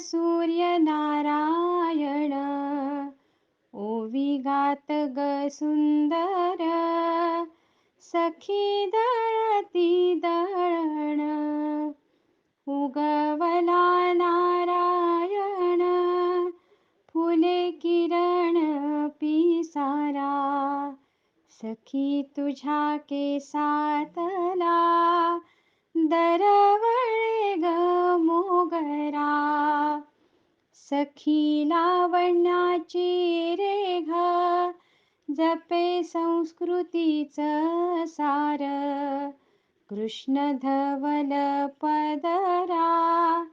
सूर्य नारायण। ओवी गात ग सुंदर। सखी दळती दळण। उगवला नारायण। फुले किरण पिसारा। सखी तुझ्या केसातला सखी लावण्याची रेघ जपे संस्कृतीच सार. कृष्ण धवल पदरा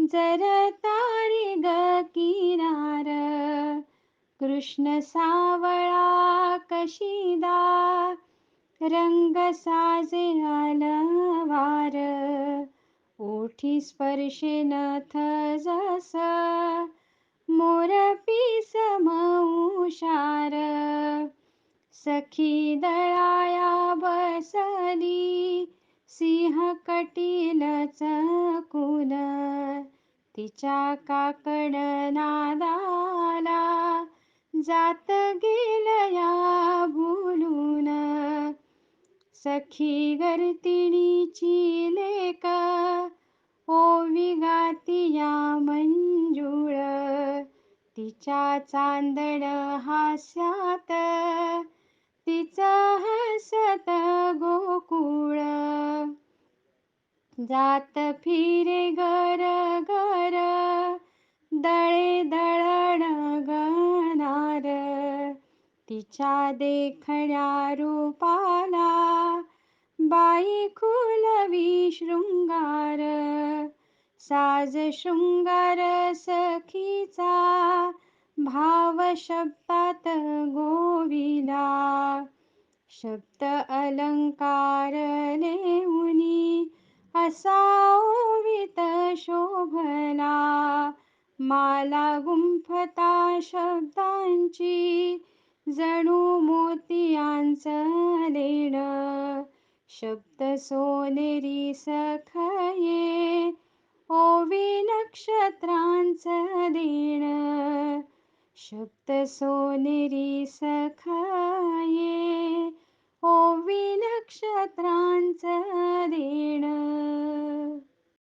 जर तारी ग किनार. कृष्ण सावळा कशिदा रंग साजे अलवार. ओठी स्पर्शे नथ जस मोरपी मऊशार सखी दळाया बसली सिंह कटील चकुल. तिच्या काकड नादाला जात गेलया भुलून सखी गर्तिणीची लेका हो ओवी गातिया मंजुळ. तिच्या चांदण हास्यात तिचं हसत गोकुळ. जात फिरे घर घर दळे दळण गणार तिच्या देखण्या रूपाला बाई कुलवी शृंगार साज शृंगार सखीचा भाव शब्दात गोविला. शब्द अलंकार नेऊनी असावित शोभला. माला गुंफता शब्दांची जणू मोतिया शब्द सोनेरी सखये ओवी नक्षत्रांच देण शब्द सोनेरी सखये ओवी नक्षत्र